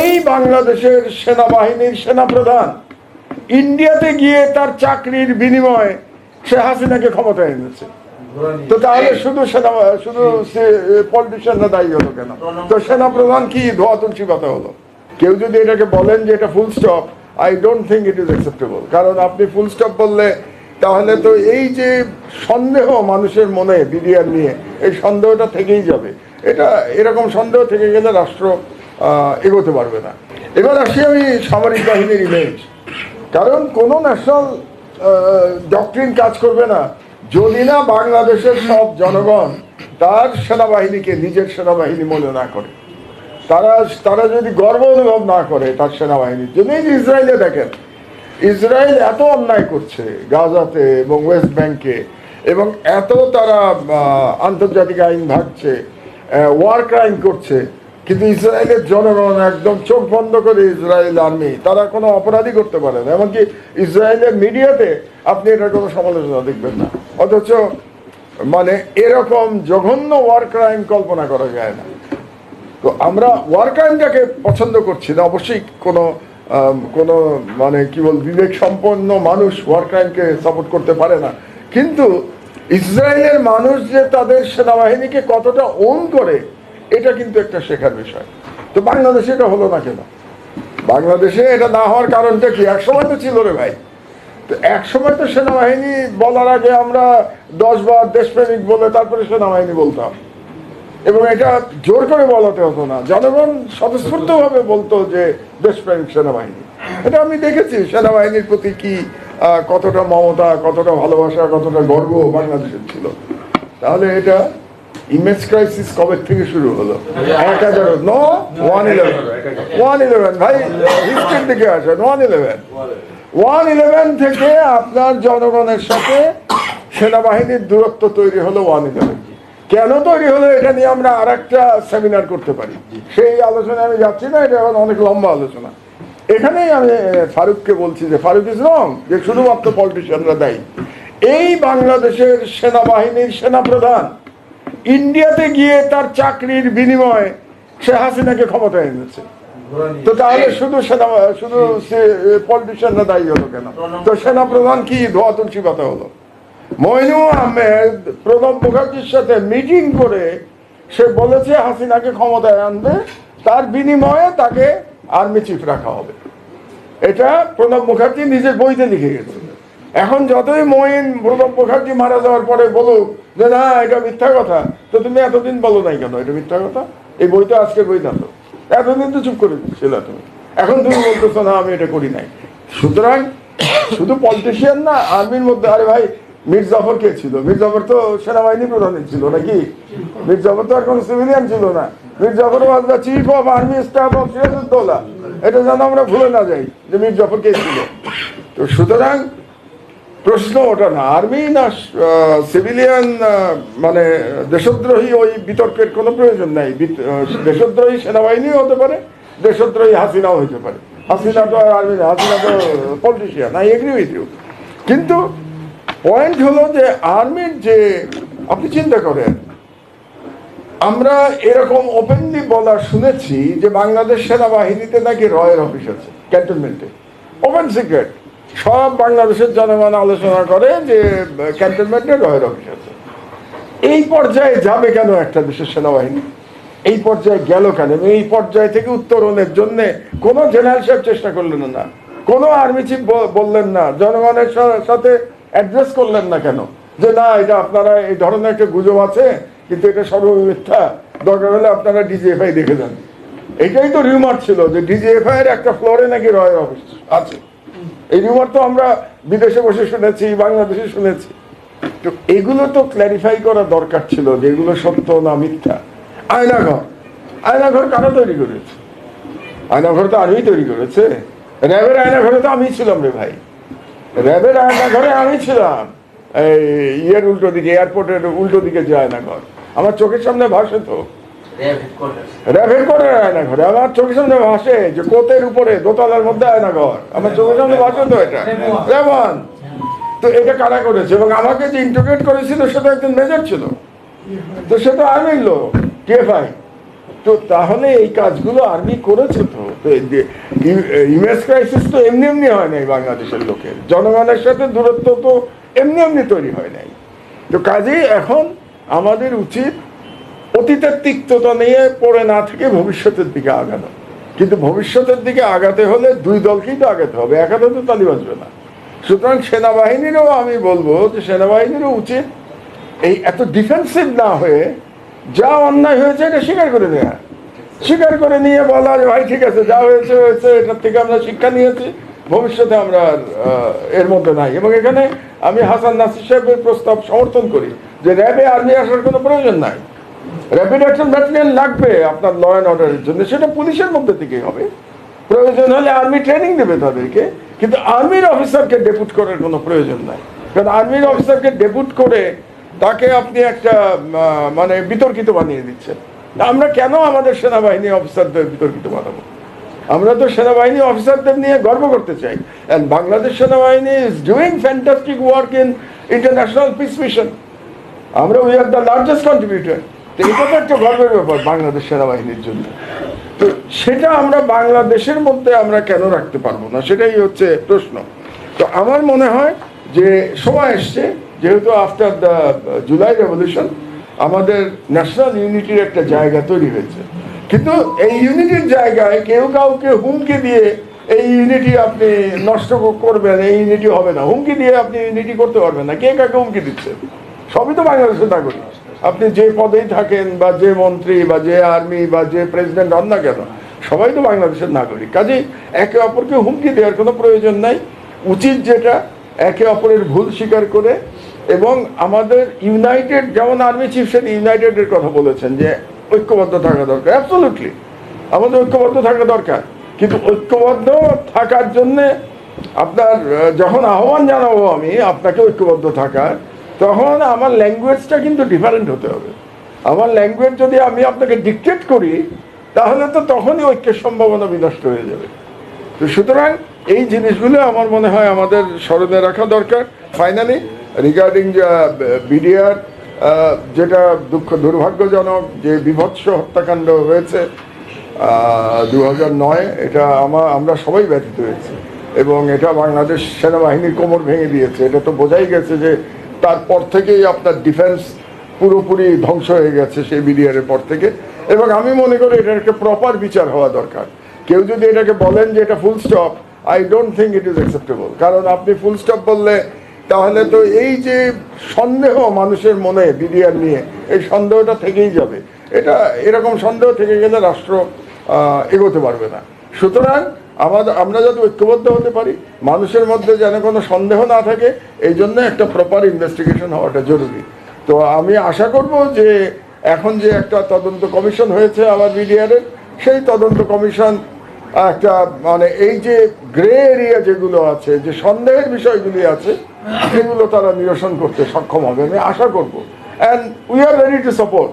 এই বাংলাদেশের সেনাবাহিনীর সেনাপ্রধান ইন্ডিয়াতে গিয়ে তার চাকরির বিনিময়ে সে হাসিনাকে ক্ষমতায় এনেছে। তো তাহলে শুধু সেনা, শুধু পলিটিশিয়ানরা দায়ী হলো কেন? তো সেনাপ্রধান কি ধোয়া তুলসী পাতা হলো? কেউ যদি এটাকে বলেন যে এটা full stop I don't think it is acceptable কারণ আপনি ফুল স্টপ বললে তাহলে তো এই যে সন্দেহ মানুষের মনে, বিডিআর নিয়ে, এই সন্দেহটা থেকেই যাবে। এটা এরকম সন্দেহ থেকে গেলে রাষ্ট্র এগোতে পারবে না। এবার আসি আমি সামরিক বাহিনীর ইমেজ কারণ কোনো ন্যাশনাল ডক্টরিন কাজ করবে না। যদি না বাংলাদেশের সব জনগণ তার সেনাবাহিনীকে নিজের সেনাবাহিনী মনে না করে, তারা তারা যদি গর্ব অনুভব না করে তার সেনাবাহিনীর জন্য। এই যে ইসরায়েলে দেখেন, ইসরায়েল এত অন্যায় করছে গাজাতে এবং ওয়েস্ট ব্যাংকে, এবং এত তারা আন্তর্জাতিক আইন ভাগছে ওয়ার ক্রাইম করছে। কিন্তু ইসরায়েলের জনগণ একদম চোখ বন্ধ করে ইসরায়েল আর্মি, তারা কোনো অপরাধী করতে পারে না। এমনকি ইসরায়েলের মিডিয়াতে আপনি এটা কোনো সমালোচনা দেখবেন না। অথচ মানে এরকম জঘন্য ওয়ার ক্রাইম কল্পনা করা যায় না। তো আমরা ওয়ার ক্রাইমটাকে পছন্দ করছি না। অবশ্যই কোনো কোনো মানে কি বল, বিবেক সম্পন্ন মানুষ ওয়ার ক্রাইমকে সাপোর্ট করতে পারে না। কিন্তু ইসরায়েলের মানুষ যে তাদের সেনাবাহিনীকে কতটা ওন করে এটা কিন্তু একটা শেখার বিষয়। তো বাংলাদেশে এটা হলো না কেন? বাংলাদেশে এটা না হওয়ার কারণটা কি? একসময় তো ছিল রে ভাই। তো একসময় তো সেনাবাহিনী বলার আগে আমরা দশ বার দেশপ্রেমিক বলে তারপরে সেনাবাহিনী বলতাম। এবং এটা জোর করে বলাতে হতো না। জনগণ স্বতঃস্ফূর্ত ভাবে বলতো যে দেশপ্রেমিক সেনাবাহিনী। এটা আমি দেখেছি সেনাবাহিনীর প্রতি কি কতটা মমতা, কতটা ভালোবাসা, কতটা গর্ব বাংলাদেশের ছিল। তাহলে এটা ইমেজ ক্রাইসিস কবে থেকে শুরু হলো? এক হাজার no one eleven one eleven ভাই হিস্ট্রির দিকে আসেন ওয়ান ইলেভেন ওয়ান ইলেভেন থেকে আপনার জনগণের সাথে সেনাবাহিনীর দূরত্ব তৈরি হলো ওয়ান ইলেভেন কেন তৈরি হলো এটা নিয়ে আমরা আর একটা সেমিনার করতে পারি। সেই আলোচনা আমি যাচ্ছি না, এটা এখন অনেক লম্বা আলোচনা। এখানেই আমি ফারুককে বলছি যে, ফারুক ইজ রং যে শুধুমাত্র পলিটিশিয়ানরা দায়ী। এই বাংলাদেশের সেনাবাহিনীর সেনাপ্রধান ইন্ডিয়াতে গিয়ে তার চাকরির বিনিময়ে সে হাসিনাকে ক্ষমতায় এনেছে। তো তাহলে শুধু সেনা, শুধু পলিটিশিয়ানরা দায়ী হলো কেন? তো সেনাপ্রধান কি? ধোয়া তুলসী পাতা হলো। মইনুল আহমেদ, প্রণব মুখার্জির সাথে মিটিং করে সে বলেছে হাসিনাকে ক্ষমতায় আনবে, তার বিনিময়ে তাকে আর্মি চিফ রাখা হবে। এটা প্রণব মুখার্জি নিজের বইতে লিখে গেছে। এখন যতই মইন প্রণব মুখার্জি মারা যাওয়ার পরে বলুক যে না, এটা মিথ্যা কথা, তো তুমি এতদিন বলো নাই কেন? এটা মিথ্যা কথা? এই বইটা আজকের বই না তো। এতদিন তো চুপ করে ছিল তুমি। এখন তুমি বলতেছো, না, আমি এটা করি নাই। সুতরাং শুধু পলিটিশিয়ান না আর্মির মধ্যে, আরে ভাই, মীর জাফর কে ছিল? মীর জাফর তো সেনাবাহিনী প্রধান ছিল নাকি? মীর জাফর তো আর কোনো সিভিলিয়ান ছিল না। Mir Jafar was chief of army staff of Sirajuddaula এটা যেন আমরা ভুলে না যাই যে মীর জাফর কে ছিল। তো সুতরাং প্রশ্ন ওটা না। আর্মি না সিভিলিয়ান মানে দেশদ্রোহী ওই বিতর্কের কোনো প্রয়োজন নাই। দেশদ্রোহী সেনাবাহিনীও হতে পারে, দেশদ্রোহী হাসিনাও হতে পারে। হাসিনা তো আর আর্মি হাসিনা তো politician I agree with you কিন্তু পয়েন্ট হলো যে আর্মির যে আপনি চিন্তা করেন, আমরা এরকম ওপেনলি বলা শুনেছি যে বাংলাদেশ সেনাবাহিনীতে নাকি রয়ের অফিস আছে ক্যান্টনমেন্টে ওপেন সিক্রেট সব বাংলাদেশের জনগণ আলোচনা করে যে ক্যান্টনমেন্টে রয়ের অফিস আছে এই পর্যায়ে যাবে কেন একটা দেশের সেনাবাহিনী? এই পর্যায়ে গেল কেন? এই পর্যায় থেকে উত্তরণের জন্য কোনো জেনারেল সাহেব চেষ্টা করলেন না। কোনো আর্মি চিফ বললেন না। জনগণের সাথে অ্যাড্রেস করলেন না কেন? যে, না, এটা আপনারা, এই ধরনের একটা গুজব আছে, কিন্তু এটা সর্বমি মিথ্যা দরকার হলে আপনারা ডিজিএফআই দেখে যান। এটাই তো রিউমার ছিল যে ডিজিএফআই এর একটা ফ্লোরে নাকি রয়ের অফিস আছে। এই রিউমার তো আমরা বিদেশে বসে শুনেছি, বাংলাদেশে শুনেছি। তো এগুলো তো ক্ল্যারিফাই করা দরকার ছিল যে এগুলো সত্য না মিথ্যা। আয়নাঘর। আয়নাঘর কারা তৈরি করেছে? আয়নাঘর তো আর্মি তৈরি করেছে। র্যাবের আয়নাঘরে তো আমি ছিলাম রে ভাই। র্যাবের আয়নাঘরে আমি ছিলাম। এই ইয়ের উল্টো দিকে এয়ারপোর্টের উল্টো দিকে যে আয়নাঘর। আমার চোখের সামনে ভাসে তো। র্যাব হেডকোয়ার্টার আয়নাঘরে আমার চোখের সামনে ভাসে যে কোতের উপরে দোতলার মধ্যে আয়নাঘর আমার চোখের সামনে ভাসে তো এটা। রেমন তো এটা কারা করেছে? এবং আমাকে যে ইন্টারগ্রেট করেছিল সেটা একজন মেজর ছিল। তো সে আর্মির লোক টিএফআই তো তাহলে এই কাজগুলো আর্মি করেছে তো? ইমেজ ক্রাইসিস তো এমনি এমনি হয় নাই বাংলাদেশের লোকের। জনগণের সাথে দূরত্ব তো এমনি এমনি তৈরি হয় নাই। তো কাজেই এখন আমাদের উচিত অতীতের তিক্ততা নিয়ে পড়ে না থেকে ভবিষ্যতের দিকে আগানো। কিন্তু ভবিষ্যতের দিকে আগাতে হলে দুই দলকেই তো আগাতে হবে একাতে তো তালি বাজবে না। সুতরাং সেনাবাহিনীরও আমি বলব যে সেনাবাহিনীরও উচিত এই এত ডিফেন্সিভ না হয়ে যা অন্যায় হয়েছে এটা স্বীকার করে নেওয়া স্বীকার করে নিয়ে বলা যে, ভাই, ঠিক আছে, যা হয়েছে হয়েছে, এটার থেকে আমরা শিক্ষা নিয়েছি, ভবিষ্যতে আমরা এর মধ্যে নাই। এবং এখানে আমি হাসান নাসির সাহেবের প্রস্তাব সমর্থন করি যে, র্যাবে আর্মি আসার কোনো প্রয়োজন নাই। র্যাপিড অ্যাকশন ব্যাটালিয়ন লাগবে আপনার ল অ্যান্ড অর্ডারের জন্য। সেটা পুলিশের মধ্যে থেকেই হবে। প্রয়োজন হলে আর্মি ট্রেনিং দেবে তাদেরকে। কিন্তু আর্মির অফিসারকে ডেপুট করার কোনো প্রয়োজন নাই। কারণ আর্মির অফিসারকে ডেপুট করে তাকে আপনি একটা মানে বিতর্কিত বানিয়ে দিচ্ছেন। আমরা কেন আমাদের সেনাবাহিনী অফিসারদের বিতর্কিত বানাবো? আমরা তো সেনাবাহিনী অফিসারদের নিয়ে গর্ব করতে চাই। অ্যান্ড বাংলাদেশ সেনাবাহিনী is doing fantastic work in international peace mission আমরা we are the largest contributor তো এটা তো একটা গর্বের ব্যাপার বাংলাদেশ সেনাবাহিনীর জন্য। তো সেটা আমরা বাংলাদেশের মধ্যে আমরা কেন রাখতে পারব না? সেটাই হচ্ছে প্রশ্ন। তো আমার মনে হয় যে সময় এসছে, যেহেতু আফটার দ্য জুলাই রেভলিউশন আমাদের ন্যাশনাল ইউনিটির একটা জায়গা তৈরি হয়েছে। কিন্তু এই ইউনিটির জায়গায় কেউ কাউকে হুমকি দিয়ে এই ইউনিটি আপনি নষ্ট করবেন, এই ইউনিটি হবে না। হুমকি দিয়ে আপনি ইউনিটি করতে পারবেন না। কে কাকে হুমকি দিচ্ছে? সবই তো বাংলাদেশের নাগরিক। আপনি যে পদেই থাকেন বা যে মন্ত্রী বা যে আর্মি বা যে প্রেসিডেন্ট হন না কেন, সবাই তো বাংলাদেশের নাগরিক। কাজেই একে অপরকে হুমকি দেওয়ার কোনো প্রয়োজন নাই। উচিত যেটা, একে অপরের ভুল স্বীকার করে এবং আমাদের ইউনাইটেড, যেমন আর্মি চিফ সেন ইউনাইটেডের কথা বলেছেন যে ঐক্যবদ্ধ থাকা দরকার। অ্যাবসোলুটলি আমাদের ঐক্যবদ্ধ থাকা দরকার। কিন্তু ঐক্যবদ্ধ থাকার জন্যে আপনার যখন আহ্বান জানাব আমি আপনাকে ঐক্যবদ্ধ থাকার তখন আমার ল্যাঙ্গুয়েজটা কিন্তু ডিফারেন্ট হতে হবে। আমার ল্যাঙ্গুয়েজ যদি আমি আপনাকে ডিকটেট করি, তাহলে তো তখনই ঐক্যের সম্ভাবনা বিনষ্ট হয়ে যাবে। তো সুতরাং এই জিনিসগুলো আমার মনে হয় আমাদের স্মরণে রাখা দরকার। ফাইনালি রিগার্ডিং বিডিআর যেটা দুঃখ, দুর্ভাগ্যজনক যে বিভৎস হত্যাকাণ্ড হয়েছে দু নয়, এটা আমার আমরা সবাই ব্যথিত হয়েছি। এবং এটা বাংলাদেশ সেনাবাহিনীর কোমর ভেঙে দিয়েছে। এটা তো বোঝাই গেছে যে তারপর থেকেই আপনার ডিফেন্স পুরোপুরি ধ্বংস হয়ে গেছে সেই বিডিআরের পর থেকে। এবং আমি মনে করি এটার একটা প্রপার বিচার হওয়া দরকার। কেউ যদি এটাকে বলেন যে এটা full stop I don't think it is acceptable কারণ আপনি ফুল স্টপ বললে, তাহলে তো এই যে সন্দেহ মানুষের মনে বিডিআর নিয়ে, এই সন্দেহটা থেকেই যাবে। এটা এরকম সন্দেহ থেকে গেলে রাষ্ট্র এগোতে পারবে না। সুতরাং আমাদের আমরা যাতে ঐক্যবদ্ধ হতে পারি মানুষের মধ্যে যেন কোনো সন্দেহ না থাকে এই জন্য একটা প্রপার ইনভেস্টিগেশন হওয়াটা জরুরি। তো আমি আশা করব যে এখন যে একটা তদন্ত কমিশন হয়েছে আমার বিডিআরের সেই তদন্ত কমিশন একটা মানে এই যে গ্রে এরিয়া যেগুলো আছে যে সন্দেহের বিষয়গুলি আছে সেগুলো তারা নিরসন করতে সক্ষম হবে। আমি আশা করব। And we are ready to support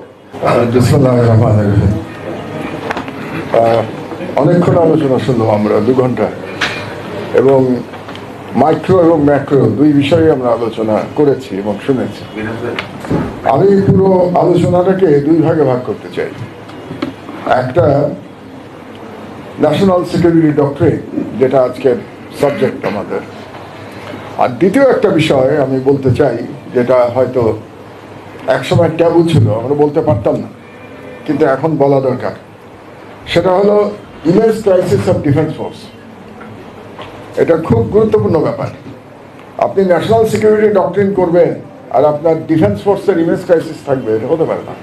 অনেকক্ষণ আলোচনা শুনলাম আমরা, দু ঘণ্টা। এবং মাইক্রো এবং ম্যাক্রো, দুই বিষয়ে আমরা আলোচনা করেছি এবং শুনেছি। আমি পুরো আলোচনাটাকে দুই ভাগে ভাগ করতে চাই। একটা ন্যাশনাল সিকিউরিটি ডক্টরিন যেটা আজকের সাবজেক্ট আমাদের। আর দ্বিতীয় একটা বিষয় আমি বলতে চাই, যেটা হয়তো একসময় ট্যাবু ছিল, আমরা বলতে পারতাম না, কিন্তু এখন বলা দরকার। সেটা হলো image crisis of defence force এটা খুব গুরুত্বপূর্ণ ব্যাপার। আপনি ন্যাশনাল সিকিউরিটি ডক্টরিন করবেন আর আপনার ডিফেন্স ফোর্সের ইমেজ ক্রাইসিস থাকবে, এটা হতে পারে না।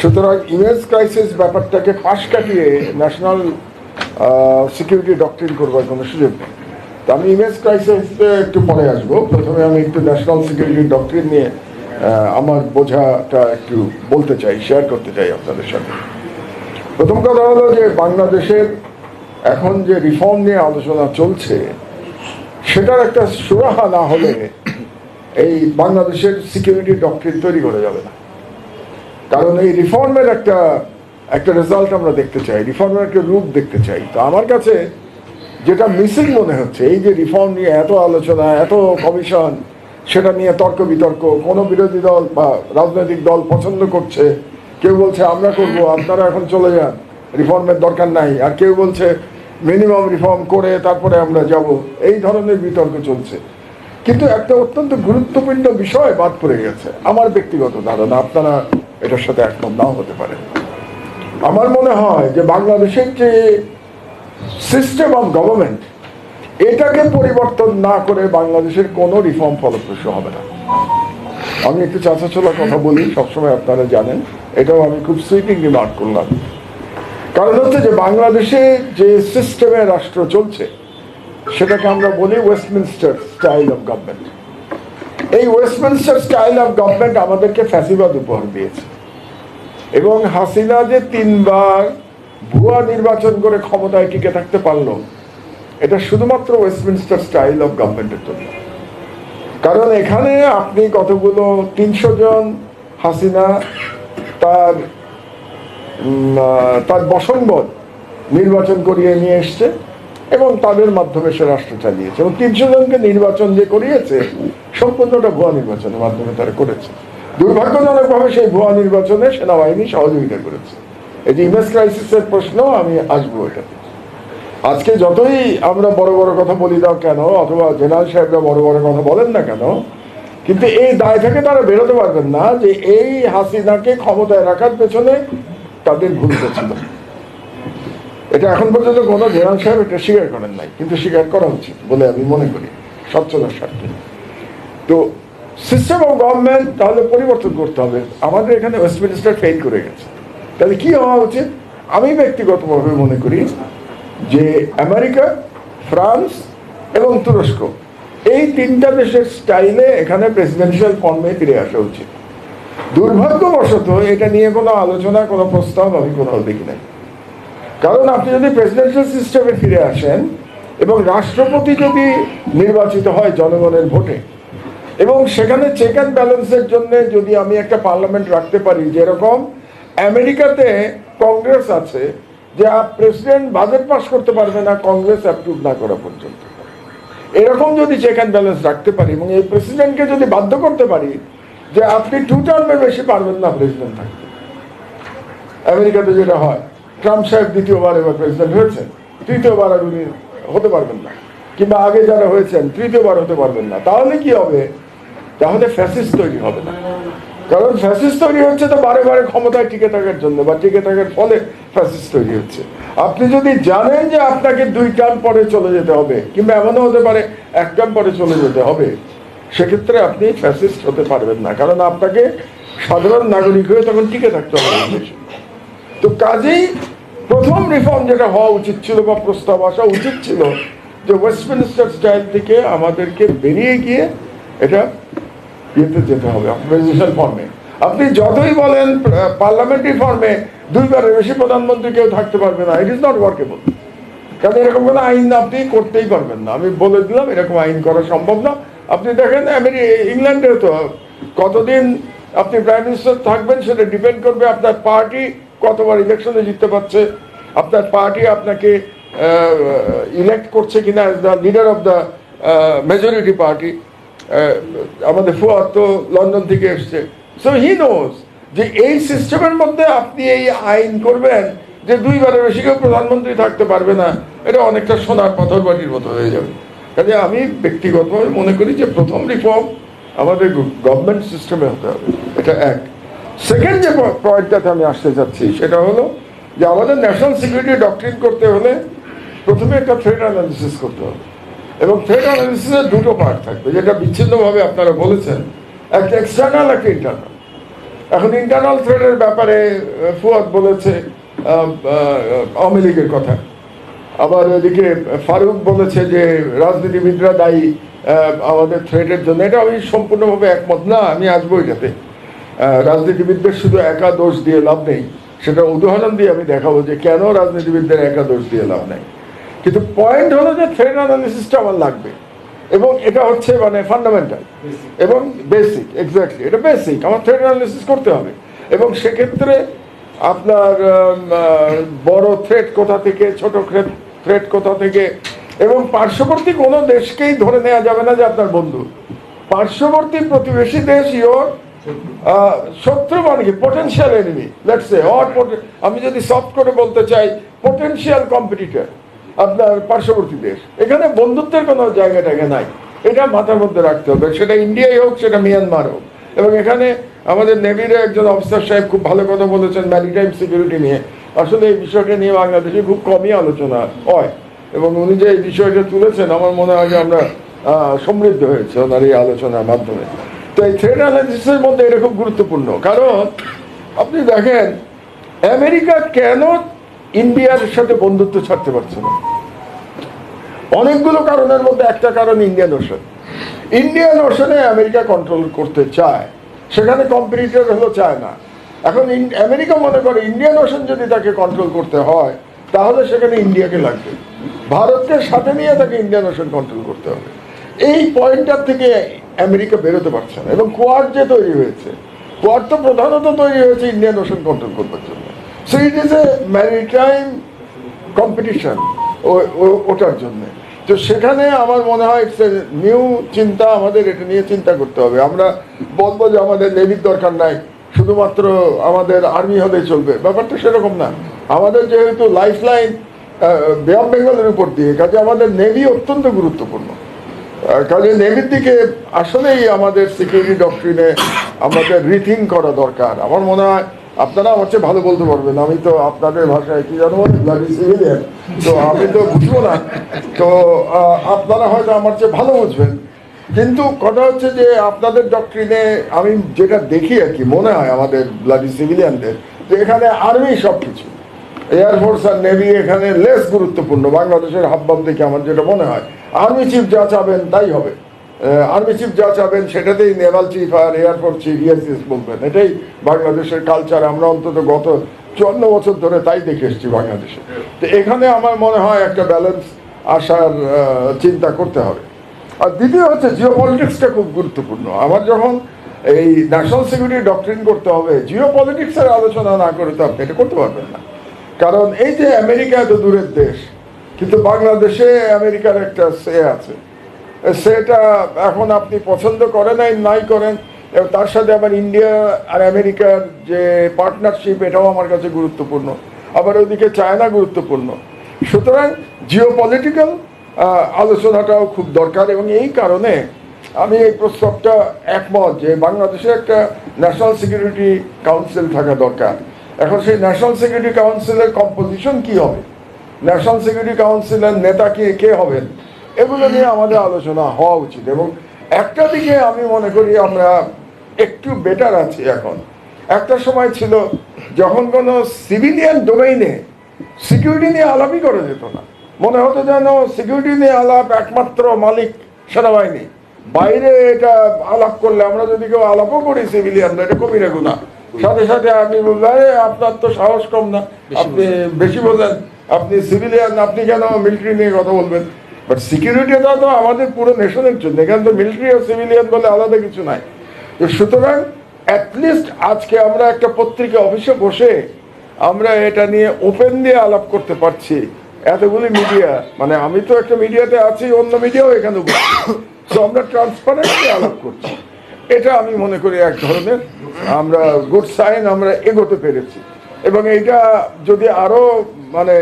সুতরাং ইমেজ ক্রাইসিস ব্যাপারটাকে পাশ কাটিয়ে ন্যাশনাল সিকিউরিটি ডক্টরিন করবার কোনো সুযোগ নেই। তো আমি ইমেজ ক্রাইসিসে একটু পরে আসব। প্রথমে আমি একটু ন্যাশনাল সিকিউরিটি ডক্টরিন নিয়ে আমার বোঝাটা একটু বলতে চাই শেয়ার করতে চাই আপনাদের সাথে প্রথম কথা হলো যে বাংলাদেশের এখন যে রিফর্ম নিয়ে আলোচনা চলছে, সেটার একটা সুরাহা না হলে এই বাংলাদেশের সিকিউরিটি ডক্টরিন তৈরি করা যাবে না। কারণ এই রিফর্মের একটা একটা রেজাল্ট আমরা দেখতে চাই রিফর্মের একটা রূপ দেখতে চাই। তো আমার কাছে যেটা মিসিং মনে হচ্ছে, এই যে রিফর্ম নিয়ে এত আলোচনা, এত কমিশন সেটা নিয়ে তর্ক বিতর্ক, কোনো বিরোধী দল বা রাজনৈতিক দল পছন্দ করছে কেউ বলছে আমরা করব আপনারা এখন চলে যান রিফর্মের দরকার নাই। আর কেউ বলছে মিনিমাম রিফর্ম করে তারপরে আমরা যাব। এই ধরনের বিতর্ক চলছে। কিন্তু একটা অত্যন্ত গুরুত্বপূর্ণ বিষয় বাদ পড়ে গেছে। আমার ব্যক্তিগত ধারণা আপনারা এটার সাথে একমত নাও হতে পারে আমার মনে হয় যে বাংলাদেশের যে সিস্টেম অফ গভর্নমেন্ট এটাকে পরিবর্তন না করে বাংলাদেশের কোনো রিফর্ম ফলপ্রসূ হবে না। আমি একটু চাচাচোলার কথা বলি, সবসময় আপনারা জানেন। এটাও আমি খুব সুইপিং রিমার্ক করলাম। কারণ হচ্ছে যে বাংলাদেশে যে সিস্টেমে রাষ্ট্র চলছে, সেটাকে আমরা বলি ওয়েস্টমিনস্টার স্টাইল অফ গভর্নমেন্ট এই ওয়েস্টমিনস্টার স্টাইল অফ গভর্নমেন্ট আমাদেরকে ফ্যাসিবাদ উপহার দিয়েছে। এবং হাসিনা যে তিনবার ভুয়া নির্বাচন করে ক্ষমতায় টিকে থাকতে পারল, এটা শুধুমাত্র ওয়েস্টমিনস্টার স্টাইল অফ গভর্নমেন্টের জন্য। কারণ এখানে আপনি কতগুলো, তিনশো জন হাসিনা তার তার বসঙ্গত নির্বাচন করিয়ে নিয়ে এসছে এবং তাদের মাধ্যমে সে রাষ্ট্র চালিয়েছে। এবং তিনশো জনকে নির্বাচন যে করিয়েছে সম্পূর্ণটা ভুয়া নির্বাচনের মাধ্যমে তারা করেছে। দুর্ভাগ্যজনকভাবে সেই ভুয়া নির্বাচনে সেনাবাহিনী সহযোগিতা করেছে। এই যে ইমেজ ক্রাইসিসের প্রশ্ন, আমি আসব এটাতে। আজকে যতই আমরা বড় বড় কথা বলি না কেন, অথবা জেনারেল সাহেবরা বড় বড় কথা বলেন না কেন, কিন্তু এই দায় থেকে তারা বেরোতে পারবেন না যে এই হাসিনাকে ক্ষমতায় রাখার পেছনে তাদের ভূমিকা ছিল। এটা এখন পর্যন্ত কোনো জেনারেল সাহেব এটা স্বীকার করেন নাই, কিন্তু স্বীকার করা উচিত বলে আমি মনে করি, স্বচ্ছতার স্বার্থে। তো সিস্টেম অফ গভর্নমেন্ট তাহলে পরিবর্তন করতে হবে। আমাদের এখানে ওয়েস্টমিনিস্টার ফেল করে গেছে। তাহলে কি হওয়া উচিত? আমি ব্যক্তিগতভাবে মনে করি যে আমেরিকা, ফ্রান্স এবং তুরস্ক, এই তিনটা দেশের স্টাইলে এখানে প্রেসিডেন্সিয়াল ফর্মে ফিরে আসা উচিত। দুর্ভাগ্যবশত এটা নিয়ে কোনো আলোচনা, কোনো প্রস্তাব আমি কোথাও দেখি নাই। কারণ আপনি যদি প্রেসিডেন্সিয়াল সিস্টেমে ফিরে আসেন এবং রাষ্ট্রপতি যদি নির্বাচিত হয় জনগণের ভোটে, এবং সেখানে চেক অ্যান্ড ব্যালেন্সের জন্য যদি আমি একটা পার্লামেন্ট রাখতে পারি, যেরকম আমেরিকাতে কংগ্রেস আছে যে প্রেসিডেন্ট বাজেট পাস করতে পারবে না কংগ্রেস অ্যাপ্রুভ না করা পর্যন্ত। এরকম যদি চেক অ্যান্ড ব্যালেন্স রাখতে পারি এবং এই প্রেসিডেন্টকে যদি বাধ্য করতে পারি যে আপনি টু টার্মের বেশি পারবেন না প্রেসিডেন্ট থাকতে। আমেরিকাতে যেটা হয় ট্রাম্প সাহেব দ্বিতীয়বার এবার প্রেসিডেন্ট হয়েছেন। তৃতীয়বার আর উনি হতে পারবেন না। কিংবা আগে যারা হয়েছেন, তৃতীয়বার হতে পারবেন না। তাহলে কি হবে? তাহলে ফ্যাসিস তৈরি হবে না। কারণ ফ্যাসিস তৈরি হচ্ছে তো বারে বারে ক্ষমতায় টিকে থাকার জন্য, বা টিকে থাকার ফলে ফ্যাসিস তৈরি হচ্ছে আপনি যদি জানেন যে আপনাকে দুই টান পরে চলে যেতে হবে, কিংবা এমনও হতে পারে এক টান পরে চলে যেতে হবে, সেক্ষেত্রে আপনি ফ্যাসিস্ট হতে পারবেন না কারণ আপনাকে সাধারণ নাগরিক হয়ে তখন টিকে থাকতে হবে। তো কাজেই প্রথম রিফর্ম যেটা হওয়া উচিত ছিল বা প্রস্তাব আসা উচিত ছিল, যে ওয়েস্টমিনিস্টার স্টাইল থেকে আমাদেরকে বেরিয়ে গিয়ে এটা ইয়েতে যেতে হবে। প্রেসিডেন্সিয়াল ফর্মে আপনি যতই বলেন পার্লামেন্টারি ফর্মে দুইবারের বেশি প্রধানমন্ত্রী কেউ থাকতে পারবে না। ইট ইজ নট ওয়ার্কেবল কারণ এরকম কোনো আইন আপনি করতেই পারবেন না। আমি বলে দিলাম, এরকম আইন করা সম্ভব না। আপনি দেখেন, আমেরি ইংল্যান্ডে তো কতদিন আপনি প্রাইম মিনিস্টার থাকবেন, সেটা ডিপেন্ড করবে আপনার পার্টি কতবার ইলেকশনে জিততে পারছে। আপনার পার্টি আপনাকে ইলেক্ট করছে কিনা the leader of the majority party আমাদের ফুয়াদ তো লন্ডন থেকে এসছে। সো হি নোজ যে এই সিস্টেমের মধ্যে আপনি এই আইন করবেন যে দুইবারের বেশি কেউ প্রধানমন্ত্রী থাকতে পারবে না, এটা অনেকটা সোনার পাথর বাটির মতো হয়ে যাবে। কাজে আমি ব্যক্তিগতভাবে মনে করি যে প্রথম রিফর্ম আমাদের গভর্নমেন্ট সিস্টেমে হতে হবে, এটা এক। সেকেন্ড যে পয়েন্টটাতে আমি আসতে চাচ্ছি, সেটা হলো যে আমাদের ন্যাশনাল সিকিউরিটি ডক্ট্রিন করতে হলে প্রথমে একটা থ্রেট অ্যানালিসিস করতে হবে। এবং থ্রেট দুটো পার্ট থাকবে, যেটা বিচ্ছিন্নভাবে আপনারা বলেছেন। একটা এক্সটার্নাল একটা ইন্টারনাল এখন ইন্টারনাল থ্রেটের ব্যাপারে ফুয়াদ বলেছে আওয়ামী লীগের কথা। আবার এদিকে ফারুক বলেছে যে, রাজনীতিবিদরা দায়ী আমাদের থ্রেটের জন্য। এটা আমি সম্পূর্ণভাবে একমত। না, আমি আসব এটাতে। রাজনীতিবিদদের শুধু একা দোষ দিয়ে লাভ নেই। সেটা উদাহরণ দিয়ে আমি দেখাবো যে কেন রাজনীতিবিদদের একা দোষ দিয়ে লাভ নেই। কিন্তু পয়েন্ট হলো যে থ্রেড অ্যানালিসিসটা আমার লাগবে। এবং এটা হচ্ছে মানে ফান্ডামেন্টাল এবং বেসিক এক্স্যাক্টলি এটা বেসিক আমার থ্রেড অ্যানালিসিস করতে হবে। এবং সেক্ষেত্রে আপনার বড় থ্রেট কোথা থেকে ছোট থ্রেট কোথা থেকে এবং পার্শ্ববর্তী কোনো দেশকেই ধরে নেওয়া যাবে না যে আপনার বন্ধু। পার্শ্ববর্তী প্রতিবেশী দেশ ইয়োর শত্রু। মানে কি? Potential enemy let's say or আমি যদি সফট করে বলতে চাই পোটেনশিয়াল কম্পিটিটর আপনার পার্শ্ববর্তী দেশ। এখানে বন্ধুত্বের কোনো জায়গাটাকে নাই। এটা মাথার মধ্যে রাখতে হবে। সেটা ইন্ডিয়াই হোক, সেটা মিয়ানমার হোক। এবং এখানে আমাদের নেভির একজন অফিসার সাহেব খুব ভালো কথা বলেছেন ম্যারিটাইম সিকিউরিটি নিয়ে। আসলে এই বিষয়টা নিয়ে বাংলাদেশে খুব কমই আলোচনা হয়। এবং উনি যে এই বিষয়টা তুলেছেন, আমার মনে হয় যে আমরা সমৃদ্ধ হয়েছে ওনার এই আলোচনার মাধ্যমে। তো এই থ্রেড অ্যানালিসিসের মধ্যে এটা খুব গুরুত্বপূর্ণ। কারণ আপনি দেখেন, আমেরিকা কেন ইন্ডিয়ার সাথে বন্ধুত্ব ছাড়তে পারছে না। অনেকগুলো কারণের মধ্যে একটা কারণ ইন্ডিয়ান ওশন। ইন্ডিয়ান ওশনে আমেরিকা কন্ট্রোল করতে চায়, সেখানে কম্পিটিটর হলো চায় না এখন আমেরিকা মনে করে ইন্ডিয়ান ওশন যদি তাকে কন্ট্রোল করতে হয়, তাহলে সেখানে ইন্ডিয়াকে লাগবে। ভারতকে সাথে নিয়ে তাকে ইন্ডিয়ান ওশন কন্ট্রোল করতে হবে। এই পয়েন্টটার থেকে আমেরিকা বেরোতে পারছে না, এবং কোয়াড যে তৈরি হয়েছে কোয়াড তো প্রধানত তৈরি হয়েছে ইন্ডিয়ান ওশন কন্ট্রোল করবার জন্য। So it is a maritime competition ওটার জন্য। তো সেখানে আমার মনে হয় ইটস এ নিউ চিন্তা আমাদের এটা নিয়ে চিন্তা করতে হবে। আমরা বলব যে আমাদের নেভির দরকার নাই, শুধুমাত্র আমাদের আর্মি হলে চলবে। ব্যাপারটা সেরকম না। আমাদের যেহেতু লাইফ লাইন বে অফ বেঙ্গলের উপর দিয়ে, কাজে আমাদের নেভি অত্যন্ত গুরুত্বপূর্ণ। কাজে নেভির দিকে আসলেই আমাদের সিকিউরিটি ডক্ট্রিনে আমাদের রিথিং করা দরকার। আমার মনে হয় আপনারা আমার চেয়ে ভালো বলতে পারবেন। আমি তো আপনাদের ভাষায় কি জানো সিভিলিয়ান তো আমি তো বুঝব না। তো আপনারা হয়তো আমার চেয়ে ভালো বুঝবেন। কিন্তু কথা হচ্ছে যে আপনাদের ডক্টরিনে আমি যেটা দেখি আর কি, মনে হয় আমাদের ব্লাডি সিভিলিয়ানদের যে এখানে আর্মি সব কিছু এয়ারফোর্স আর নেভি এখানে লেস গুরুত্বপূর্ণ। বাংলাদেশের হাবভাব দেখে আমার যেটা মনে হয় আর্মি চিফ যা চাবেন তাই হবে। আর্মি চিফ যা চাবেন সেটাতেই নেভাল চিফ আর এয়ারফোর্স চিফ ইএসএস বলবেন। এটাই বাংলাদেশের কালচার আমরা অন্তত গত চুয়ান্ন বছর ধরে তাই দেখে এসেছি বাংলাদেশে। তো এখানে আমার মনে হয় একটা ব্যালেন্স আসার চিন্তা করতে হবে। আর দ্বিতীয় হচ্ছে জিও পলিটিক্সটা খুব গুরুত্বপূর্ণ। আমার যখন এই ন্যাশনাল সিকিউরিটি ডক্টরিন করতে হবে জিও পলিটিক্সের আলোচনা না করে তো আপনি এটা করতে পারবেন না। কারণ এই যে আমেরিকা এত দূরের দেশ, কিন্তু বাংলাদেশে আমেরিকার একটা সে আছে। সেটা এখন আপনি পছন্দ করেন নাই করেন, এবং তার সাথে আবার ইন্ডিয়া আর আমেরিকার যে পার্টনারশিপ এটাও আমার কাছে গুরুত্বপূর্ণ। আবার ওইদিকে চায়না গুরুত্বপূর্ণ। সুতরাং জিও পলিটিক্যাল আলোচনাটাও খুব দরকার, এবং এই কারণে আমি এই প্রস্তাবটা একমত যে বাংলাদেশে একটা ন্যাশনাল সিকিউরিটি কাউন্সিল থাকা দরকার। এখন সেই ন্যাশনাল সিকিউরিটি কাউন্সিলের কম্পোজিশন কি হবে? ন্যাশনাল সিকিউরিটি কাউন্সিলের নেতা কে কে হবেন? এগুলো নিয়ে আমাদের আলোচনা হওয়া উচিত এবং একটা দিকে আমি মনে করি আমরা একটু বেটার আছি এখন। একটা সময় ছিল যখন কোনো সিভিলিয়ান ডোমেইনে সিকিউরিটি নিয়ে আলাপই করা যেত না। মনে হতো যেন সিকিউরিটি নিয়ে আলাপ একমাত্র মালিক সেনাবাহিনী। বাইরে এটা আলাপ করলে আমরা যদি কেউ আলাপও করি সিভিলিয়ানরা এটা কবিরা গুণা। সাথে সাথে আমি "আরে, আপনার তো সাহস কম না। আপনি বেশি বোঝেন আপনি সিভিলিয়ান আপনি কেন মিলিটারি নিয়ে কথা বলবেন? বাট সিকিউরিটিটা তো আমাদের পুরো নেশনের জন্য। এখানে তো মিলিটারি আর সিভিলিয়ান বলে আলাদা কিছু নাই। তো সুতরাং অ্যাটলিস্ট আজকে আমরা একটা পত্রিকা অফিসে বসে আমরা এটা নিয়ে ওপেন দিয়ে আলাপ করতে পারছি। এতগুলি মিডিয়া মানে আমি তো একটা মিডিয়াতে আছি, অন্য মিডিয়াও এখানে তো আমরা ট্রান্সপারেন্টলি আলাপ করছি। এটা আমি মনে করি এক ধরনের আমরা গুড সাইন আমরা এগোতে পেরেছি। এবং এটা যদি আরও মানে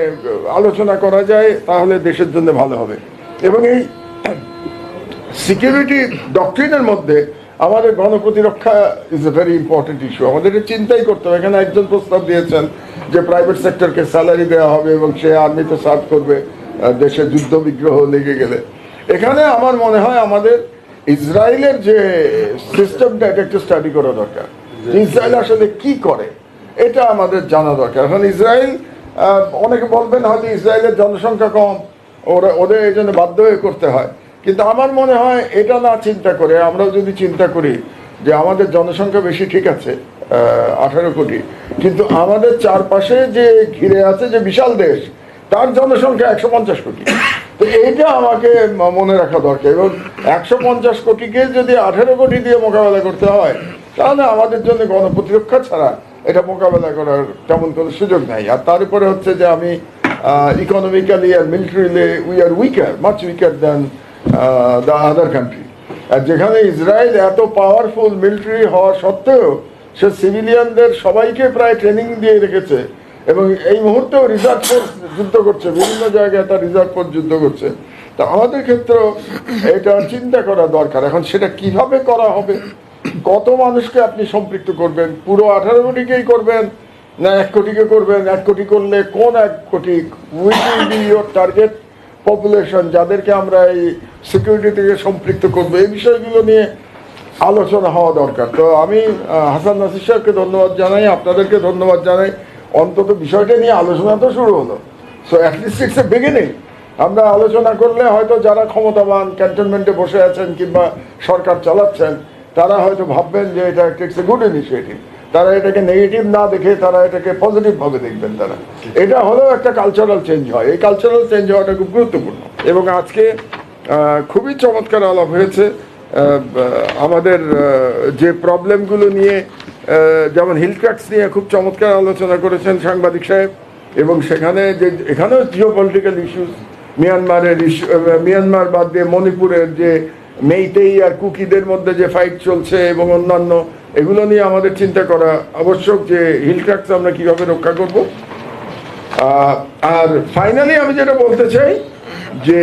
আলোচনা করা যায়, তাহলে দেশের জন্য ভালো হবে। এবং এই সিকিউরিটি ডক্টরিনের মধ্যে আমাদের গণপ্রতিরক্ষা is a very important issue আমাদের চিন্তাই করতে হবে। এখানে একজন প্রস্তাব দিয়েছেন যে প্রাইভেট সেক্টরকে স্যালারি দেওয়া হবে এবং সে আর্মিতে সার্ভ করবে দেশে যুদ্ধ বিগ্রহ লেগে গেলে। এখানে আমার মনে হয় আমাদের ইসরায়েলের যে সিস্টেমটা এটা একটু স্টাডি করা দরকার। ইসরায়েল আসলে কি করে, এটা আমাদের জানা দরকার। এখন ইসরায়েল অনেকে বলবেন হয়তো ইসরায়েলের জনসংখ্যা কম। ওরা, ওদের এই জন্য বাধ্য হয়ে করতে হয়। কিন্তু আমার মনে হয় এটা না চিন্তা করে, আমরাও যদি চিন্তা করি যে আমাদের জনসংখ্যা বেশি, ঠিক আছে আঠারো কোটি, কিন্তু আমাদের চারপাশে যে ঘিরে আছে যে বিশাল দেশ, তার জনসংখ্যা একশো পঞ্চাশ কোটি। তো এইটা আমাকে মনে রাখা দরকার, এবং একশো পঞ্চাশ কোটিকে যদি আঠেরো কোটি দিয়ে মোকাবেলা করতে হয়, তাহলে আমাদের জন্য গণপ্রতিরক্ষা ছাড়া এটা মোকাবেলা করার তেমন কোনো সুযোগ নাই। আর তার উপরে হচ্ছে যে আমি economically R militarily we are weaker much weaker than the other country আর যেখানে ইসরায়েল এত পাওয়ারফুল মিলিটারি হওয়া সত্ত্বেও, সে সিভিলিয়ানদের সবাইকে প্রায় ট্রেনিং দিয়ে রেখেছে এবং এই মুহূর্তেও রিজার্ভ ফোর্স যুদ্ধ করছে, বিভিন্ন জায়গায় তার রিজার্ভ ফোর্স যুদ্ধ করছে। তা আমাদের ক্ষেত্রেও এটা চিন্তা করা দরকার। এখন সেটা কীভাবে করা হবে? কত মানুষকে আপনি সম্পৃক্ত করবেন? পুরো আঠারো কোটিকেই করবেন? না এক কোটিকে করবেন, এক কোটি করলে কোন এক কোটি টার্গেট পপুলেশন যাদেরকে আমরা এই সিকিউরিটি থেকে সম্পৃক্ত করব। এই বিষয়গুলো নিয়ে আলোচনা হওয়া দরকার। তো আমি হাসান নাসির সাহেবকে ধন্যবাদ জানাই, আপনাদেরকে ধন্যবাদ জানাই। অন্তত বিষয়টা নিয়ে আলোচনা তো শুরু হলো। So at least it's a beginning আমরা আলোচনা করলে হয়তো যারা ক্ষমতাবান ক্যান্টনমেন্টে বসে আছেন কিংবা সরকার চালাচ্ছেন, তারা হয়তো ভাববেন যে এটা ইটস এ গুড ইনিশিয়েটিভ তারা এটাকে নেগেটিভ না দেখে তারা এটাকে পজিটিভ ভাবে দেখবেন তারা। এটা হলেও একটা কালচারাল চেঞ্জ হয়। এই কালচারাল চেঞ্জ হওয়াটা খুব গুরুত্বপূর্ণ। এবং আজকে খুবই চমৎকার আলাপ হয়েছে। আমাদের যে প্রবলেমগুলো নিয়ে যেমন হিল ট্র্যাক্স নিয়ে খুব চমৎকার আলোচনা করেছেন সাংবাদিক সাহেব। এবং সেখানে যে, এখানেও জিও পলিটিক্যাল ইস্যুস মিয়ানমারের ইস্যু মিয়ানমার বাদ দিয়ে মণিপুরের যে মেইতেই আর কুকিদের মধ্যে যে ফাইট চলছে এবং অন্যান্য, এগুলো নিয়ে আমাদের চিন্তা করা আবশ্যক যে হিল ট্র্যাক্স আমরা কীভাবে রক্ষা করব। আর ফাইনালি আমি যেটা বলতে চাই যে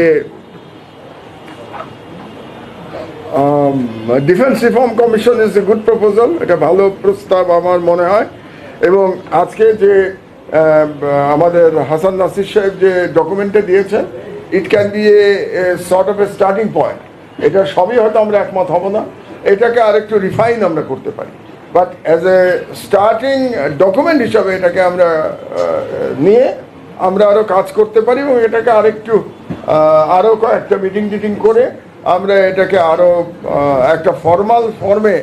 defence reform commission is a good proposal এটা ভালো প্রস্তাব আমার মনে হয়। এবং আজকে যে আমাদের হাসান নাসির সাহেব যে ডকুমেন্টে দিয়েছেন it can be a sort of a starting point এটা সবই হয়তো আমরা একমত হব না। এটাকে আরেকটু রিফাইন আমরা করতে পারি। But as a starting document হিসাবে এটাকে আমরা নিয়ে আমরা আরও কাজ করতে পারি এবং এটাকে আরেকটু আরও কয়েকটা মিটিং টিটিং করে আমরা এটাকে আরও একটা ফর্মাল ফর্মে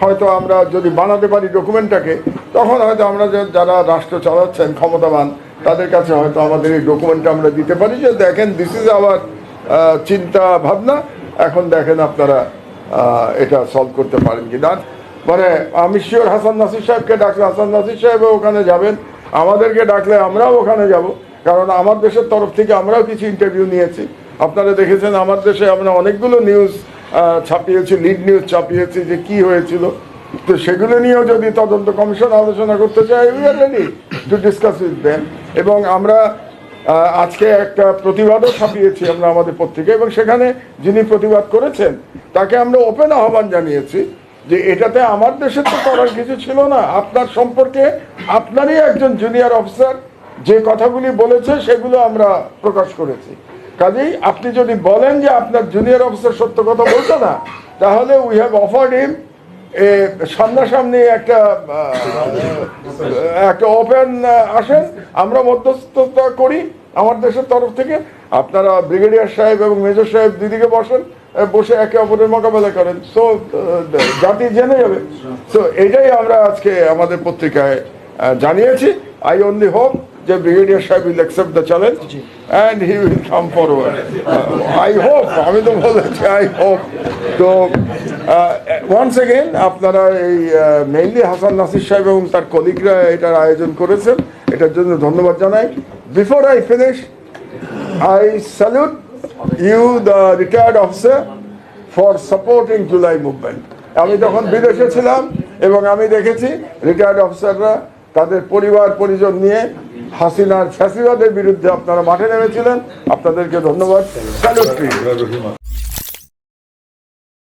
হয়তো আমরা যদি বানাতে পারি ডকুমেন্টটাকে তখন হয়তো আমরা যারা রাষ্ট্র চালাচ্ছেন, ক্ষমতাবান, তাদের কাছে হয়তো আমাদের এই ডকুমেন্টটা আমরা দিতে পারি যে দেখেন দিস ইজ আওয়ার চিন্তা ভাবনা। এখন দেখেন আপনারা এটা সলভ করতে পারেন কি না মানে আমি শিওর হাসান নাসির সাহেবকে ডাকলে, হাসান নাসির সাহেবও ওখানে যাবেন। আমাদেরকে ডাকলে আমরাও ওখানে যাব। কারণ আমার দেশের তরফ থেকে আমরাও কিছু ইন্টারভিউ নিয়েছি। আপনারা দেখেছেন আমার দেশে আমরা অনেকগুলো নিউজ ছাপিয়েছি লিড নিউজ ছাপিয়েছি যে কি হয়েছিল। তো সেগুলো নিয়েও যদি তদন্ত কমিশন আলোচনা করতে চাই we are ready to discuss with them এবং আমরা আজকে একটা প্রতিবাদও ছাপিয়েছি আমরা আমাদের পত্রিকা এবং সেখানে যিনি প্রতিবাদ করেছেন, তাকে আমরা ওপেন আহ্বান জানিয়েছি যে এটাতে আমার দেশের তো করার কিছু ছিল না। আপনার সম্পর্কে আপনারই একজন জুনিয়র অফিসার যে কথাগুলি বলেছে, সেগুলো আমরা প্রকাশ করেছি। কাজেই আপনি যদি বলেন যে আপনার জুনিয়র অফিসার সত্য কথা বলতো না, তাহলে উই হ্যাভ অফার্ড হিম সামনাসামনি একটা একটা ওপেন আসেন। আমরা মধ্যস্থতা করি আমার দেশের তরফ থেকে। আপনারা ব্রিগেডিয়ার সাহেব এবং মেজর সাহেব দিদিকে বসেন বসে একে অপরের মোকাবেলা করেন। সো জাতি জেনে যাবে। সো, এটাই আমরা আজকে আমাদের পত্রিকায় জানিয়েছি। আই অনলি হোপ যে ব্রিগেডিয়ার সাহেব will accept the challenge and he will come forward I hope আমি তো বলেছি আই হোপ তো ওয়ান্স এগেন আপনারা এই মেইনলি হাসান নাসির সাহেব এবং তার কলিগরা এটার আয়োজন করেছেন। এটার জন্য ধন্যবাদ জানাই। Before I finish I salute you the retired officer for supporting July movement আমি তখন বিদেশে ছিলাম এবং আমি দেখেছি রিটায়ার্ড অফিসাররা তাদের পরিবার পরিজন নিয়ে হাসিনার ফ্যাসিবাদের বিরুদ্ধে আপনারা মাঠে নেমেছিলেন। আপনাদেরকে ধন্যবাদ।